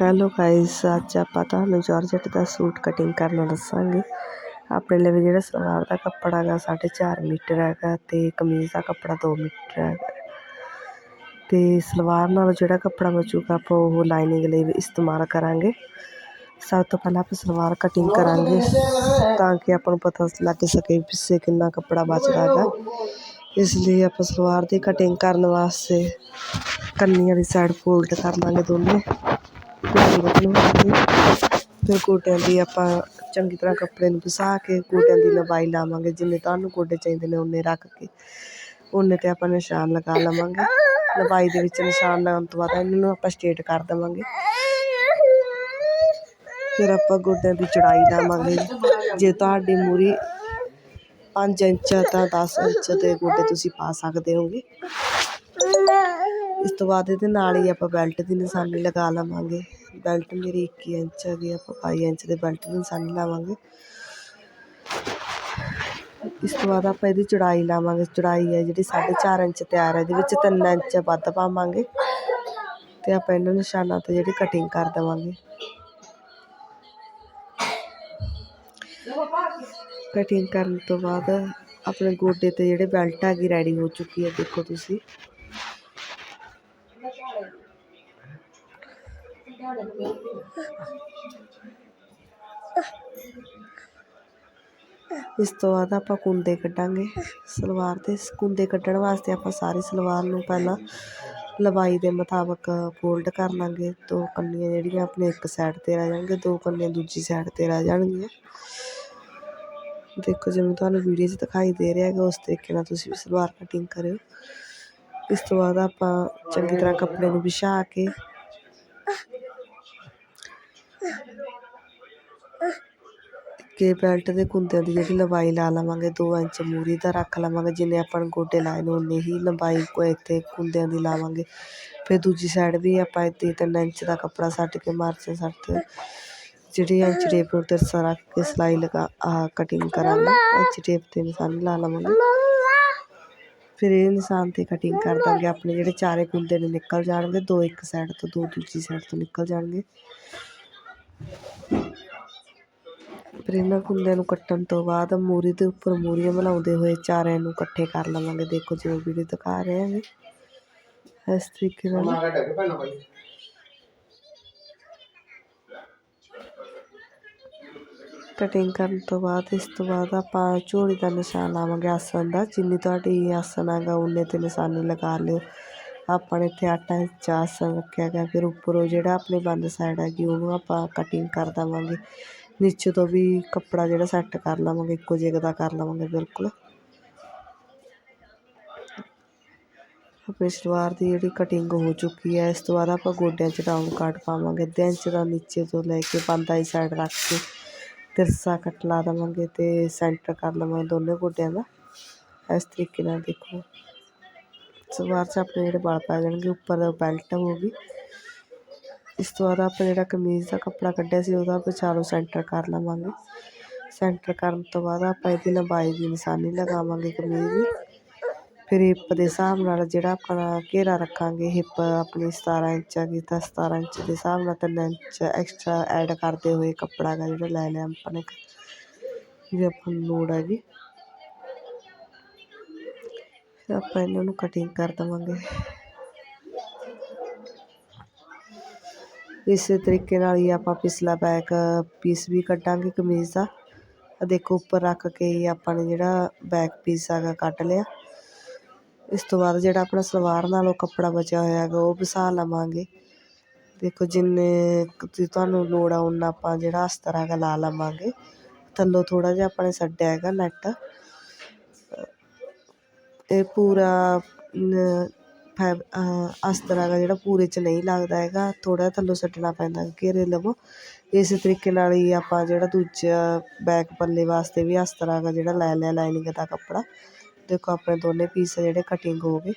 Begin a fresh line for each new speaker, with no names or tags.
Hello guys ਅੱਜ ਆਪਾਂ ਤੁਹਾਨੂੰ ਜਾਰਜਟ ਦਾ ਸੂਟ ਕਟਿੰਗ ਕਰਨਾ ਦੱਸਾਂਗੇ। ਆਪਣੇ ਲਈ ਜਿਹੜਾ ਸਲਵਾਰ ਦਾ ਕੱਪੜਾ ਹੈਗਾ 4.5 ਮੀਟਰ ਹੈਗਾ ਤੇ ਕਮੀਜ਼ ਦਾ ਕੱਪੜਾ 2 ਮੀਟਰ ਹੈਗਾ। ਤੇ ਸਲਵਾਰ ਨਾਲ ਜਿਹੜਾ ਕੱਪੜਾ ਬਚੂਗਾ, ਆਪਾਂ ਉਹ ਲਾਈਨਿੰਗ ਲਈ ਵੀ ਇਸਤੇਮਾਲ ਕਰਾਂਗੇ। ਸਭ ਤੋਂ ਪਹਿਲਾਂ ਆਪਾਂ ਸਲਵਾਰ ਕਟਿੰਗ ਕਰਾਂਗੇ, ਤਾਂ ਕਿ ਆਪਾਂ ਨੂੰ ਪਤਾ ਲੱਗ ਸਕੇ ਪਿੱਛੇ ਕਿੰਨਾ ਕੱਪੜਾ ਬਚਦਾ ਹੈਗਾ। ਇਸ ਲਈ ਆਪਾਂ ਸਲਵਾਰ ਦੀ ਕਟਿੰਗ ਕਰਨ ਵਾਸਤੇ ਕੰਨੀ ਵਾਲੀ ਸਾਈਡ ਫੋਲਡ ਕਰ ਲਾਂਗੇ ਦੋਨੇ। ਫਿਰ ਗੋਡਿਆਂ ਦੀ ਆਪਾਂ ਚੰਗੀ ਤਰ੍ਹਾਂ ਕੱਪੜੇ ਨੂੰ ਵਿਛਾ ਕੇ ਗੋਡਿਆਂ ਦੀ ਲੰਬਾਈ ਲਾਵਾਂਗੇ, ਜਿੰਨੇ ਤੁਹਾਨੂੰ ਗੋਡੇ ਚਾਹੀਦੇ ਨੇ ਓਨੇ ਰੱਖ ਕੇ। ਓਨੇ 'ਤੇ ਆਪਾਂ ਨਿਸ਼ਾਨ ਲਗਾ ਲਵਾਂਗੇ। ਲੰਬਾਈ ਦੇ ਵਿੱਚ ਨਿਸ਼ਾਨ ਲਗਾਉਣ ਤੋਂ ਬਾਅਦ ਇਹਨਾਂ ਨੂੰ ਆਪਾਂ ਸਟੇਟ ਕਰ ਦੇਵਾਂਗੇ। ਫਿਰ ਆਪਾਂ ਗੋਡਿਆਂ ਦੀ ਚੜਾਈ ਲਾਵਾਂਗੇ। ਜੇ ਤੁਹਾਡੀ ਮੂਰੀ ਪੰਜ ਇੰਚ ਤਾਂ ਦਸ ਇੰਚ ਦੇ ਗੋਡੇ ਤੁਸੀਂ ਪਾ ਸਕਦੇ ਹੋਗੇ। ਇਸ ਤੋਂ ਬਾਅਦ ਇਹਦੇ ਨਾਲ ਹੀ ਆਪਾਂ ਬੈਲਟ ਦੀ ਨਿਸ਼ਾਨੀ ਲਗਾ ਲਵਾਂਗੇ। ਬੈਲਟ ਮੇਰੀ 21 ਇੰਚ ਹੈਗੀ ਆਪਾਂ 22 ਇੰਚ ਦੇ ਬੈਲਟ ਦੀ ਨਿਸ਼ਾਨੀ ਲਾਵਾਂਗੇ। ਇਸ ਤੋਂ ਬਾਅਦ ਆਪਾਂ ਇਹਦੀ ਚੜਾਈ ਲਾਵਾਂਗੇ, ਚੜਾਈ ਹੈ ਜਿਹੜੀ 4.5 ਇੰਚ ਤਿਆਰ ਹੈ, ਇਹਦੇ ਵਿੱਚ 3 ਇੰਚ ਵੱਧ ਪਾਵਾਂਗੇ ਤੇ ਆਪਾਂ ਇਹਨਾਂ ਨਿਸ਼ਾਨਾਂ ਤੇ ਜਿਹੜੀ ਕਟਿੰਗ ਕਰ ਦੇਵਾਂਗੇ। ਕਟਿੰਗ ਕਰਨ ਤੋਂ ਬਾਅਦ ਆਪਣੇ ਗੋਡੇ ਤੇ ਜਿਹੜੇ ਬੈਲਟ ਹੈਗੀ ਰੈਡੀ ਹੋ ਚੁੱਕੀ ਹੈ, ਦੇਖੋ ਤੁਸੀਂ। ਇਸ ਤੋਂ ਬਾਅਦ ਆਪਾਂ ਕੁੰਦੇ ਕੱਢਾਂਗੇ। ਸਲਵਾਰ ਦੇ ਕੁੰਦੇ ਕੱਢਣ ਵਾਸਤੇ ਆਪਾਂ ਸਾਰੀ ਸਲਵਾਰ ਨੂੰ ਪਹਿਲਾਂ ਲੰਬਾਈ ਦੇ ਮੁਤਾਬਕ ਫੋਲਡ ਕਰ ਲਾਂਗੇ। ਦੋ ਕੰਨੀਆਂ ਜਿਹੜੀਆਂ ਆਪਣੇ ਇੱਕ ਸਾਈਡ 'ਤੇ ਰਹਿ ਜਾਣਗੇ ਦੋ ਕੰਨੀਆਂ ਦੂਜੀ ਸਾਈਡ 'ਤੇ ਰਹਿ ਜਾਣਗੀਆਂ। ਦੇਖੋ ਜਿਵੇਂ ਤੁਹਾਨੂੰ ਵੀਡੀਓ 'ਚ ਦਿਖਾਈ ਦੇ ਰਿਹਾ ਹੈਗਾ, ਉਸ ਤਰੀਕੇ ਨਾਲ ਤੁਸੀਂ ਵੀ ਸਲਵਾਰ ਕਟਿੰਗ ਕਰਿਓ। ਇਸ ਤੋਂ ਬਾਅਦ ਆਪਾਂ ਚੰਗੀ ਤਰ੍ਹਾਂ ਕੱਪੜੇ ਨੂੰ ਵਿਛਾ ਕੇ ਕਿ ਬੈਲਟ ਦੇ ਕੁੰਦਿਆਂ ਦੀ ਜਿਹੜੀ ਲੰਬਾਈ ਲਾ ਲਵਾਂਗੇ 2 ਇੰਚ ਮੂਰੀ ਦਾ ਰੱਖ ਲਵਾਂਗੇ, ਜਿੰਨੇ ਆਪਾਂ ਨੂੰ ਗੋਡੇ ਲਾਏ ਨੇ ਉਨੀ ਹੀ ਲੰਬਾਈ ਕੋ ਇੱਥੇ ਕੁੰਦਿਆਂ ਦੀ ਲਾਵਾਂਗੇ। ਫਿਰ ਦੂਜੀ ਸਾਈਡ ਵੀ ਆਪਾਂ ਇੱਥੇ 3 ਇੰਚ ਦਾ ਕੱਪੜਾ ਛੱਡ ਕੇ ਮਾਰਜਨ ਸੱਟ, ਜਿਹੜੀ ਇੰਚ ਟੇਪ ਨੂੰ ਤਿਰਸਾ ਰੱਖ ਕੇ ਸਿਲਾਈ ਲਗਾ, ਆਹ ਕਟਿੰਗ ਕਰਾਂਗੇ, ਇੰਚ ਟੇਪ 'ਤੇ ਨਿਸ਼ਾਨੀ ਲਾ ਲਵਾਂਗੇ। ਫਿਰ ਇਹ ਨਿਸ਼ਾਨ 'ਤੇ ਕਟਿੰਗ ਕਰ ਦਾਂਗੇ, ਆਪਣੇ ਜਿਹੜੇ ਚਾਰੇ ਕੁੰਦੇ ਨੇ ਨਿਕਲ ਜਾਣਗੇ, ਦੋ ਇੱਕ ਸਾਈਡ ਤੋਂ ਦੋ ਦੂਜੀ ਸਾਈਡ ਤੋਂ ਨਿਕਲ ਜਾਣਗੇ। ਫਿਰ ਇਹਨਾਂ ਕੁੰਦਿਆਂ ਨੂੰ ਕੱਟਣ ਤੋਂ ਬਾਅਦ ਮੂਰੀ ਦੇ ਉੱਪਰ ਮੂਰੀਆਂ ਬਣਾਉਂਦੇ ਹੋਏ ਚਾਰਿਆਂ ਨੂੰ ਇਕੱਠੇ ਕਰ ਲਵਾਂਗੇ। ਦੇਖੋ ਜਿਵੇਂ ਵੀਡੀਓ ਦਿਖਾ ਰਹੇ ਹੈਗੇ ਇਸ ਤਰੀਕੇ ਨਾਲ। ਕਟਿੰਗ ਕਰਨ ਤੋਂ ਬਾਅਦ ਇਸ ਤੋਂ ਬਾਅਦ ਆਪਾਂ ਝੋਲੀ ਦਾ ਨਿਸ਼ਾਨ ਲਾਵਾਂਗੇ ਆਸਣ ਦਾ। ਜਿੰਨੀ ਤੁਹਾਡੀ ਆਸਣ ਹੈਗਾ ਉਨੇ 'ਤੇ ਨਿਸ਼ਾਨੀ ਲਗਾ ਲਿਓ। ਆਪਾਂ ਨੇ ਇੱਥੇ ਆਟਾ ਇੰਚ ਆਸਣ ਰੱਖਿਆ ਗਿਆ, ਫਿਰ ਉੱਪਰੋਂ ਜਿਹੜਾ ਆਪਣੀ ਬੰਦ ਸਾਈਡ ਹੈਗੀ, ਉਹਨੂੰ ਆਪਾਂ ਕਟਿੰਗ ਕਰ ਦੇਵਾਂਗੇ। ਨੀਚੇ ਤੋਂ ਵੀ ਕੱਪੜਾ ਜਿਹੜਾ ਸੈੱਟ ਕਰ ਲਵਾਂਗੇ, ਇੱਕੋ ਜਿਹਾ ਦਾ ਕਰ ਲਵਾਂਗੇ, ਬਿਲਕੁਲ। ਆਪਣੀ ਸਲਵਾਰ ਦੀ ਜਿਹੜੀ ਕਟਿੰਗ ਹੋ ਚੁੱਕੀ ਹੈ, ਇਸ ਤੋਂ ਬਾਅਦ ਆਪਾਂ ਗੋਡਿਆਂ 'ਚ ਡਾਊਨ ਕਾਟ ਪਾਵਾਂਗੇ। ਅੱਧੇ ਇੰਚ ਦਾ ਨੀਚੇ ਤੋਂ ਲੈ ਕੇ ਬੰਦ ਵਾਲੀ ਸਾਈਡ ਰੱਖ ਕੇ ਤਿਰਸਾ ਕੱਟ ਲਾ ਦੇਵਾਂਗੇ ਅਤੇ ਸੈਂਟਰ ਕਰ ਲਵਾਂਗੇ ਦੋਨੇ ਗੋਡਿਆਂ ਦਾ। ਇਸ ਤਰੀਕੇ ਨਾਲ ਦੇਖੋ। ਸਲਵਾਰ 'ਚ ਆਪਣੇ ਜਿਹੜੇ ਵਲ ਪੈ ਜਾਣਗੇ, ਉੱਪਰ ਬੈਲਟ ਹੋਊਗੀ ਇਸ ਤੋਂ ਬਾਅਦ ਆਪਾਂ ਜਿਹੜਾ ਕਮੀਜ਼ ਦਾ ਕੱਪੜਾ ਕੱਢਿਆ ਸੀ, ਉਹਦਾ ਵਿਚਾਲੋਂ ਸੈਂਟਰ ਕਰ ਲਵਾਂਗੇ। ਸੈਂਟਰ ਕਰਨ ਤੋਂ ਬਾਅਦ ਆਪਾਂ ਇਹਦੀ ਲੰਬਾਈ ਦੀ ਨਿਸ਼ਾਨੀ ਲਗਾਵਾਂਗੇ ਕਮੀਜ਼ ਦੀ। ਫਿਰ ਹਿੱਪ ਦੇ ਹਿਸਾਬ ਨਾਲ ਜਿਹੜਾ ਆਪਣਾ ਘੇਰਾ ਰੱਖਾਂਗੇ ਹਿੱਪ ਆਪਣੀ 17 ਇੰਚ ਹੈਗੀ ਤਾਂ 17 ਇੰਚ ਦੇ ਹਿਸਾਬ ਨਾਲ ਤਿੰਨ ਇੰਚ ਐਕਸਟਰਾ ਐਡ ਕਰਦੇ ਹੋਏ ਕੱਪੜਾ ਗਾ ਜਿਹੜਾ ਲੈ ਲਿਆ ਆਪਾਂ ਨੇ। ਜੇ ਆਪਾਂ ਨੂੰ ਲੋੜ ਹੈਗੀ। ਫਿਰ ਆਪਾਂ ਇਹਨਾਂ ਨੂੰ ਕਟਿੰਗ ਕਰ ਦੇਵਾਂਗੇ। ਇਸੇ ਤਰੀਕੇ ਨਾਲ ਹੀ ਆਪਾਂ ਪਿਛਲਾ ਬੈਕ ਪੀਸ ਵੀ ਕੱਢਾਂਗੇ ਕਮੀਜ਼ ਦਾ। ਦੇਖੋ, ਉੱਪਰ ਰੱਖ ਕੇ ਹੀ ਆਪਾਂ ਨੇ ਜਿਹੜਾ ਬੈਕ ਪੀਸ ਹੈਗਾ ਕੱਢ ਲਿਆ। ਇਸ ਤੋਂ ਬਾਅਦ ਜਿਹੜਾ ਆਪਣਾ ਸਲਵਾਰ ਨਾਲੋਂ ਕੱਪੜਾ ਬਚਿਆ ਹੋਇਆ ਹੈਗਾ, ਉਹ ਵਸਾ ਲਵਾਂਗੇ। ਦੇਖੋ, ਜਿੰਨੇ ਤੁਹਾਨੂੰ ਲੋੜ ਆ ਉਨਾ ਆਪਾਂ ਜਿਹੜਾ ਅਸਤਰ ਹੈਗਾ ਲਾ ਲਵਾਂਗੇ। ਥੱਲੋਂ ਥੋੜ੍ਹਾ ਜਿਹਾ ਆਪਾਂ ਨੇ ਛੱਡਿਆ ਹੈਗਾ ਨੈਟ ਇਹ ਪੂਰਾ ਫੈਬ ਅਸਤਰ ਹੈਗਾ ਜਿਹੜਾ ਪੂਰੇ 'ਚ ਨਹੀਂ ਲੱਗਦਾ ਹੈਗਾ, ਥੋੜ੍ਹਾ ਥੱਲੋਂ ਛੱਡਣਾ ਪੈਂਦਾ ਘੇਰੇ ਲਵੋ। ਇਸ ਤਰੀਕੇ ਨਾਲ ਹੀ ਆਪਾਂ ਜਿਹੜਾ ਦੂਜਾ ਬੈਕ ਪੱਲੇ ਵਾਸਤੇ ਵੀ ਅਸਤਰ ਹੈਗਾ ਜਿਹੜਾ ਲੈ ਲਿਆ ਲਾਈਨਿੰਗ ਦਾ ਕੱਪੜਾ। ਦੇਖੋ ਆਪਣੇ ਦੋਨੇ ਪੀਸ ਜਿਹੜੇ ਕਟਿੰਗ ਹੋ ਗਏ।